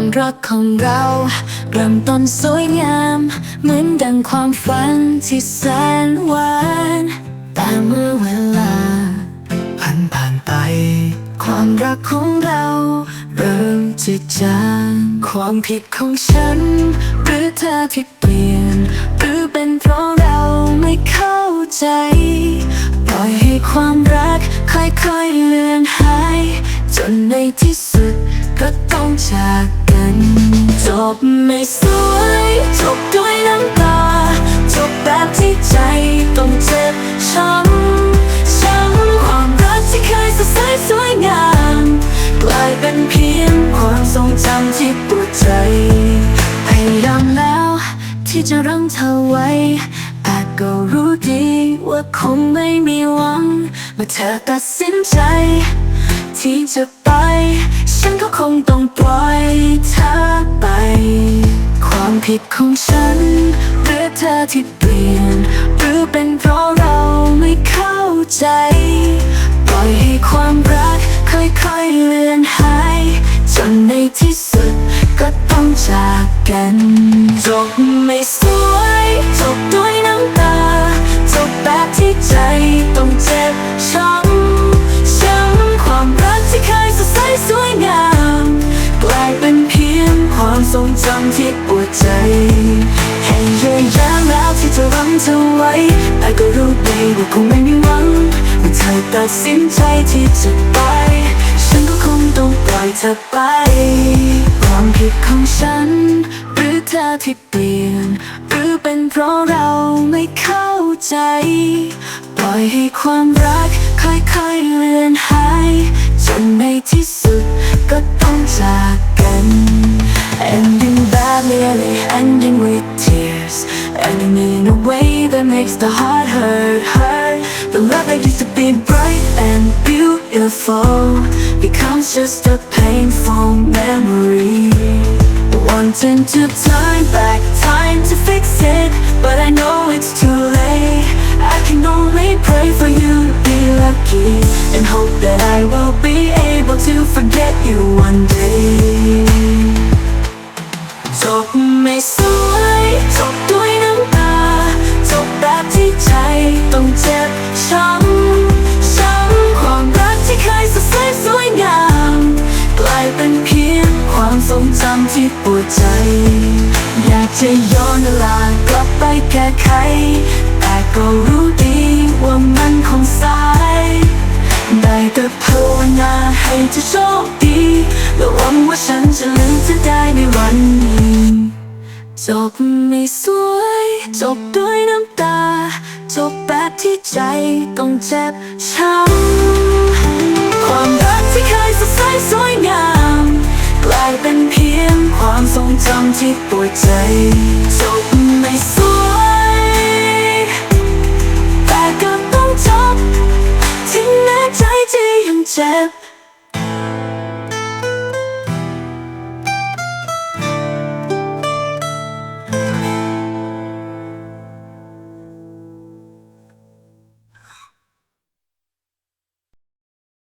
ความรักของเรา เริ่มต้นสวยงาม เหมือนดังความฝันที่แสนหวานแต่เมื่อเวลาผ่านผ่านไป ความรักของเรา เริ่มจะจางความผิดของฉัน หรือเธอที่เปลี่ยน หรือเป็นเพราะเราไม่เข้าใจ ปล่อยให้ความรักค่อยๆเลือนหาย จนในที่สุด ก็ต้องจากกัน จบไม่สวย จบด้วยน้ำตา จบแบบที่ใจต้องเจ็บช้ำช้ำความรักที่เคยสดใสสวยงาม กลายเป็นเพียงความทรงจำที่ปวดใจ พยายามแล้วที่จะรั้งเธอไว้แต่ก็รู้ดีว่าคงไม่มีหวังเมื่อเธอตัดสินใจ ที่จะไป ฉันก็คงต้องปล่อยเธอไป ความผิดของฉัน หรือเธอที่เปลี่ยน หรือเป็นเพราะเราไม่เข้าใจ ปล่อยให้ความรักค่อยๆเลือนหาย จนในที่สุดก็ต้องจากกันจบไม่สวย ทรงจำที่ปวดใจให้พยายามแล้วที่จะรั้งเธอไว้แต่ก็รู้ดีว่าคงไม่มีหวังเมื่อเธอตัดสินใจที่จะไป ฉันก็คงต้องปล่อยเธอไป ความผิดของฉัน หรือเธอที่เปลี่ยน หรือเป็นเพราะเราไม่เข้าใจ ปล่อยให้ความรัก makes the heart hurt, hurt. The love that used to be bright and beautiful Becomes just a painful memory. Wanting to turn back time to fix it But I know it's too late. I can only pray for you to be lucky And hope that I will be able to forget you one day จ็บช้ำช้ำความรักที่เคยสดใสสวยงาม กลายเป็นเพียงความทรงจำที่ปวดใจ อยากจะย้อนเวลากลับไปแก้ไข แต่ก็รู้ดีว่ามันคงสาย ได้แต่ภาวนาให้เธอโชคดีและหวังว่าฉันจะลืมเธอได้ในวันนี้ จบไม่สวย จบด้วยน้ำตา จบแบบที่ใจต้องเจ็บช้ำความรักที่เคยสดใสสวยงาม กลายเป็นเพียงความทรงจำที่ปวดใจ